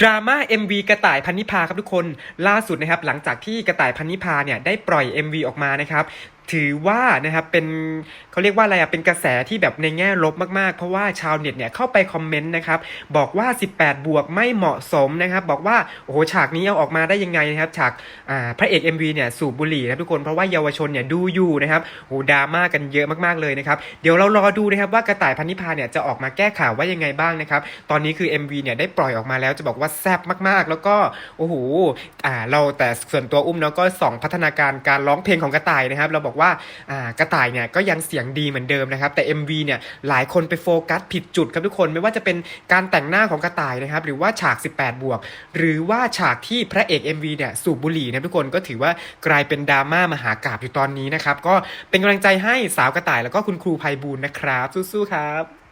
ดราม่า MV กระต่ายพันนิพาครับทุกคนล่าสุดนะครับหลังจากที่กระต่ายพันนิพาเนี่ยได้ปล่อย MV ออกมานะครับ ถือว่านะครับเป็นเขาเรียกว่าอะไรอะเป็นกระแสที่แบบในแง่ลบมากๆ เพราะว่าชาวเน็ตเนี่ยเข้าไปคอมเมนต์นะครับบอกว่า 18 บวกไม่เหมาะสมนะครับบอกว่าโอ้โหฉากนี้เอาออกมาได้ยังไงนะครับฉากพระเอก MV เนี่ยสูบบุหรี่นะทุกคนเพราะว่าเยาวชนเนี่ยดูอยู่นะครับโอ้โหดราม่ากันเยอะมากๆเลยนะครับเดี๋ยวเรารอดูนะครับว่ากระต่ายพันนิพาเนี่ยจะออกมาแก้ข่าวว่ายังไงบ้างนะครับตอนนี้คือ MV เนี่ยได้ปล่อยออกมาแล้วจะบอกว่าแซ่บมากๆ แล้วก็โอ้โหเราแต่ส่วนตัวอุ้มเนาะก็ส่องพัฒนาการการร้องเพลงของกระต่ายนะครับเราบอกว่าอ่ากระต่ายเนี่ยก็ยังเสียงดีเหมือนเดิมนะครับแต่ MV เนี่ยหลายคนไปโฟกัสผิดจุดครับทุกคนไม่ว่าจะเป็นการแต่งหน้าของกระต่ายนะครับหรือว่าฉาก 18 บวก หรือว่าฉากที่พระเอก MV เนี่ยสูบบุหรี่นะทุกคนก็ถือว่ากลายเป็นดราม่ามหากราบอยู่ตอนนี้นะครับก็เป็นกำลังใจให้สาวกระต่ายแล้วก็คุณครูภัยบูลนะครับสู้ๆครับ